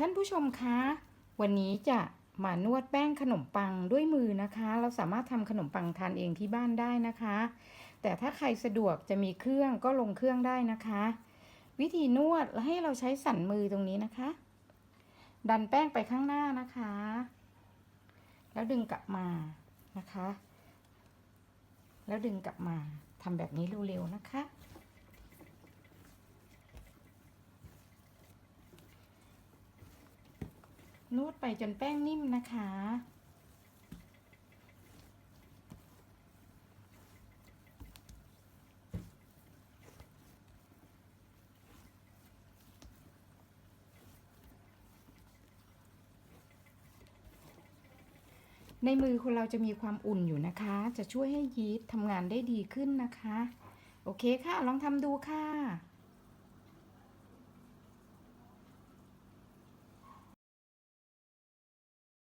ท่านผู้ชมคะ วันนี้จะมานวดแป้งขนมปังด้วยมือนะคะ เราสามารถทำขนมปังทานเองที่บ้านได้นะคะ แต่ถ้าใครสะดวกจะมีเครื่องก็ลงเครื่องได้นะคะ วิธีนวดให้เราใช้สันมือตรงนี้นะคะ ดันแป้งไปข้างหน้านะคะ แล้วดึงกลับมานะคะ แล้วดึงกลับมาทำแบบนี้เร็วๆนะคะ นวดไปจนแป้งนิ่มนะคะ ในมือคนเราจะมีความอุ่นอยู่นะคะ จะช่วยให้ยีสต์ทำงานได้ดีขึ้นนะคะ โอเคค่ะ ลองทำดูค่ะ